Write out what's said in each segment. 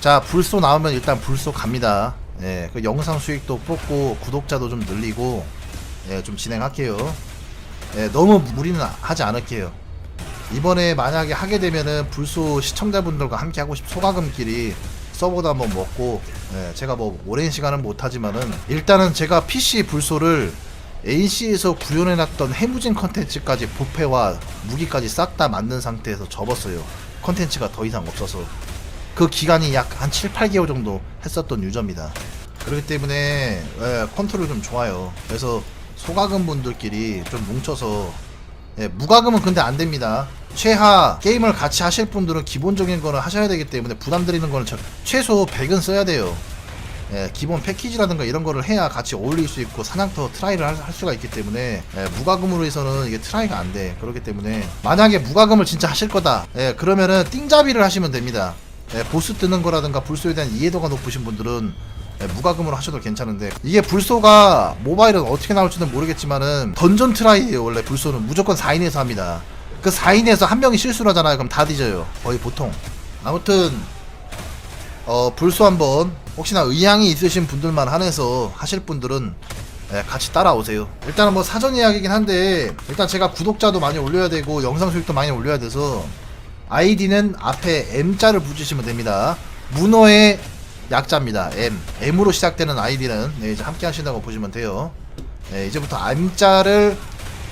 자 불소 나오면 일단 불소 갑니다. 예, 그 영상 수익도 뽑고 구독자도 좀 늘리고 예, 좀 진행할게요. 예, 너무 무리는 하지 않을게요. 이번에 만약에 하게 되면은 불소 시청자분들과 함께 하고 싶 소가금끼리 서버도 한번 먹고 예, 제가 뭐 오랜 시간은 못하지만은 일단은 제가 PC 불소를 NC에서 구현해놨던 해무진 컨텐츠까지 부패와 무기까지 싹 다 만든 상태에서 접었어요. 컨텐츠가 더 이상 없어서 그 기간이 약 한 7, 8개월 정도 했었던 유저입니다. 그렇기 때문에 예, 컨트롤 좀 좋아요. 그래서 소가금 분들끼리 좀 뭉쳐서 예, 무가금은 근데 안 됩니다. 최하 게임을 같이 하실 분들은 기본적인 거는 하셔야 되기 때문에 부담 드리는 거는 저- 최소 100은 써야 돼요. 예, 기본 패키지라든가 이런 거를 해야 같이 어울릴 수 있고 사냥터 트라이를 할, 할 수가 있기 때문에 예, 무과금으로 해서는 이게 트라이가 안 돼. 그렇기 때문에 만약에 무과금을 진짜 하실 거다. 예, 그러면은 띵잡이를 하시면 됩니다. 예, 보스 뜨는 거라든가 불소에 대한 이해도가 높으신 분들은 예, 무과금으로 하셔도 괜찮은데 이게 불소가 모바일은 어떻게 나올지는 모르겠지만은 던전 트라이예요 원래 불소는. 무조건 4인에서 합니다. 그 4인에서 한 명이 실수를 하잖아요. 그럼 다 뒤져요 거의 보통. 아무튼 어 불소 한번 혹시나 의향이 있으신 분들만 한해서 하실 분들은 예, 같이 따라오세요. 일단은 뭐 사전 예약이긴 한데 일단 제가 구독자도 많이 올려야 되고 영상 수익도 많이 올려야 돼서 아이디는 앞에 M자를 붙이시면 됩니다. 문어의 약자입니다. M. M으로 시작되는 아이디는 네, 이제 함께 하신다고 보시면 돼요. 네, 이제부터 M자를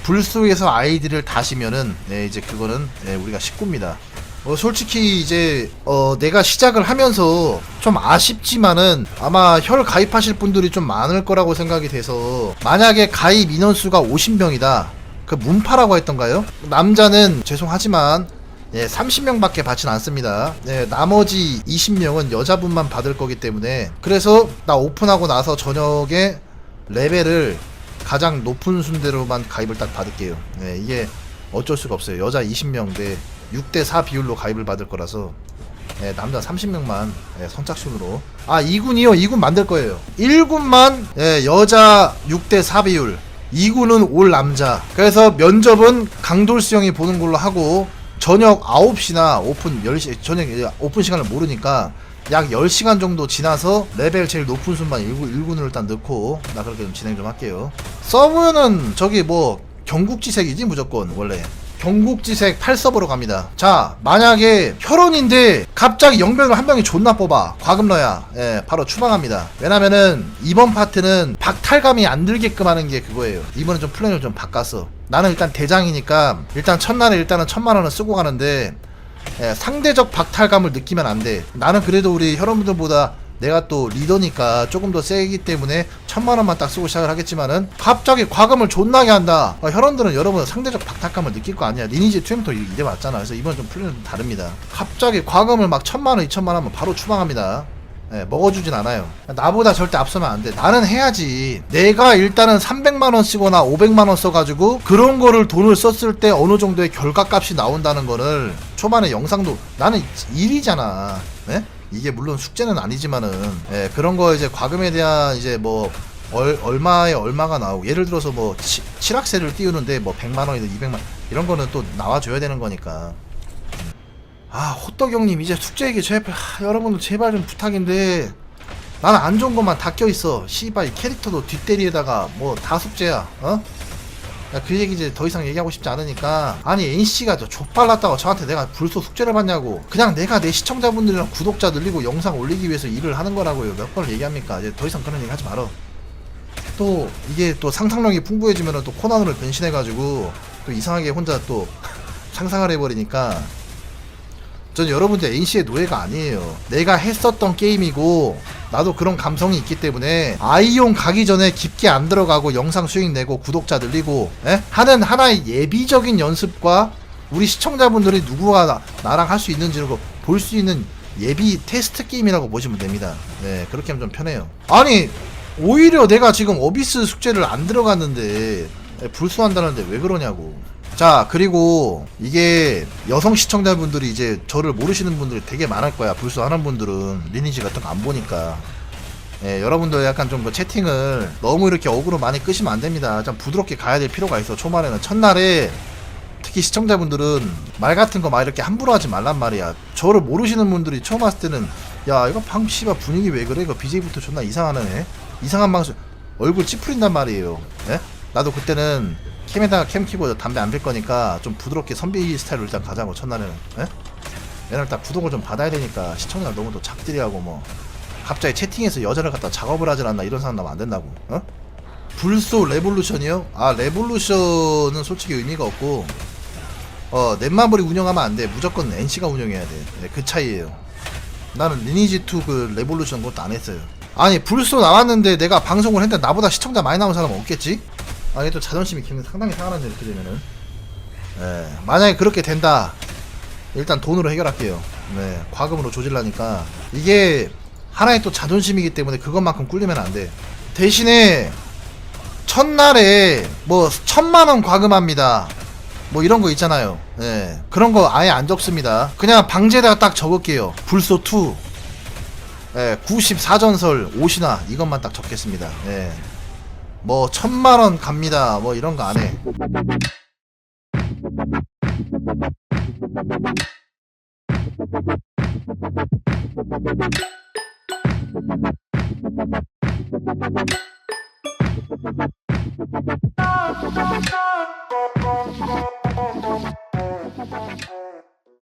불소에서 아이디를 다시면은 네, 이제 그거는 네, 우리가 식구입니다. 어, 솔직히 이제 어, 내가 시작을 하면서 좀 아쉽지만은 아마 혈 가입하실 분들이 좀 많을 거라고 생각이 돼서 만약에 가입 인원수가 50명이다. 그 문파라고 했던가요? 남자는 죄송하지만 예, 30명밖에 받진 않습니다. 네, 나머지 20명은 여자분만 받을 거기 때문에 그래서 나 오픈하고 나서 저녁에 레벨을 가장 높은 순대로만 가입을 딱 받을게요. 네, 이게 어쩔 수가 없어요. 여자 20명 대 6대 4 비율로 가입을 받을 거라서 예, 남자 30명만 예, 선착순으로 아 2군이요 2군 만들 거예요 1군만 예, 여자 6대 4 비율 2군은 올 남자 그래서 면접은 강돌수 형이 보는 걸로 하고 저녁 9시나 오픈 10시 저녁 예, 오픈 시간을 모르니까 약 10시간 정도 지나서 레벨 제일 높은 순만 1군, 1군으로 일단 넣고 나 그렇게 좀 진행 좀 할게요 서브는 저기 뭐 경국지색이지 무조건 원래 경국지색 8서버로 갑니다. 자, 만약에 혈원인데 갑자기 영병을 한 명이 존나 뽑아. 과금러야. 예, 바로 추방합니다. 왜냐면은 이번 파트는 박탈감이 안 들게끔 하는 게 그거예요. 이번엔 좀 플랜을 좀 바꿨어. 나는 일단 대장이니까 일단 첫날에 일단은 천만 원을 쓰고 가는데 예, 상대적 박탈감을 느끼면 안 돼. 나는 그래도 우리 혈원분들보다 내가 또 리더니까 조금 더 세기 때문에 천만 원만 딱 쓰고 시작을 하겠지만은 갑자기 과금을 존나게 한다. 어, 혈원들은 여러분 상대적 박탈감을 느낄 거 아니야. 리니지 투엠도 이래 맞잖아. 그래서 이번 좀좀 다릅니다. 갑자기 과금을 막 천만 원, 이천만 원 하면 바로 추방합니다. 예, 먹어주진 않아요. 나보다 절대 앞서면 안 돼. 나는 해야지. 내가 일단은 300만원 쓰거나 500만원 써가지고 그런 거를 돈을 썼을 때 어느 정도의 결과값이 나온다는 거를 초반에 영상도 나는 일이잖아. 네? 이게 물론 숙제는 아니지만은 예, 그런 거 이제 과금에 대한 이제 뭐 얼, 얼마에 얼마가 나오고 예를 들어서 뭐 치, 칠학세를 띄우는데 뭐 100만 원이든 200만 이런 거는 또 나와줘야 되는 거니까 아 호떡 형님 이제 숙제 얘기 제발 하, 여러분들 제발 좀 부탁인데 나는 안 좋은 것만 다 껴있어. 씨발 이 캐릭터도 뒷대리에다가 뭐 다 숙제야 어? 야, 그 얘기 이제 더 이상 얘기하고 싶지 않으니까. 아니 NC가 저 족발랐다고 저한테 내가 불소 숙제를 받냐고. 그냥 내가 내 시청자분들이랑 구독자 늘리고 영상 올리기 위해서 일을 하는 거라고요. 몇 번을 얘기합니까? 이제 더 이상 그런 얘기 하지 말어 또 이게 또 상상력이 풍부해지면 또 코난으로 변신해가지고 또 이상하게 혼자 또 상상을 해버리니까 전 여러분들 NC의 노예가 아니에요. 내가 했었던 게임이고 나도 그런 감성이 있기 때문에 아이용 가기 전에 깊게 안 들어가고 영상 수익 내고 구독자 늘리고 에? 하는 하나의 예비적인 연습과 우리 시청자분들이 누구가 나, 랑 할 수 있는지를 볼 수 있는 예비 테스트 게임이라고 보시면 됩니다. 네 그렇게 하면 좀 편해요. 아니 오히려 내가 지금 어비스 숙제를 안 들어갔는데 불수한다는데 왜 그러냐고. 자 그리고 이게 여성 시청자분들이 이제 저를 모르시는 분들이 되게 많을 거야 불수 하는 분들은 리니지 같은 거 안 보니까 예, 여러분들 약간 좀 그 채팅을 너무 이렇게 어그로 많이 끄시면 안 됩니다 좀 부드럽게 가야 될 필요가 있어 초반에는 첫날에 특히 시청자분들은 말 같은 거 막 이렇게 함부로 하지 말란 말이야 저를 모르시는 분들이 처음 왔을 때는 야 이거 방 씨발 분위기 왜 그래? 이거 BJ부터 존나 이상하네. 이상한 방송 얼굴 찌푸린단 말이에요. 예? 나도 그때는 캠에다가 캠 키고 담배 안 필 거니까 좀 부드럽게 선비 스타일로 일단 가자고 첫날에는. 예? 왜냐면 딱 구독을 좀 받아야 되니까 시청자 너무 또 작들이하고 뭐 갑자기 채팅에서 여자를 갖다 작업을 하질 않나 이런 사람 나면 안 된다고. 어? 불소 레볼루션이요? 아 레볼루션은 솔직히 의미가 없고 어 넷마블이 운영하면 안 돼. 무조건 NC가 운영해야 돼. 네, 그 차이예요. 나는 리니지2 그 레볼루션 것도 안 했어요. 아니 불소 나왔는데 내가 방송을 했는데 나보다 시청자 많이 나온 사람 없겠지? 아 이게 또 자존심이 기분 상당히 상하는데 이렇게 되면은. 예 만약에 그렇게 된다. 일단 돈으로 해결할게요. 네 과금으로 조질라니까. 이게 하나의 또 자존심이기 때문에 그것만큼 꿀리면 안 돼. 대신에 첫날에 뭐 천만원 과금합니다. 뭐 이런 거 있잖아요. 예 그런 거 아예 안 적습니다. 그냥 방제에다가 딱 적을게요. 불소 2 예, 94전설 옷이나 이것만 딱 적겠습니다. 예. 뭐 천만 원 갑니다. 뭐 이런 거 안 해.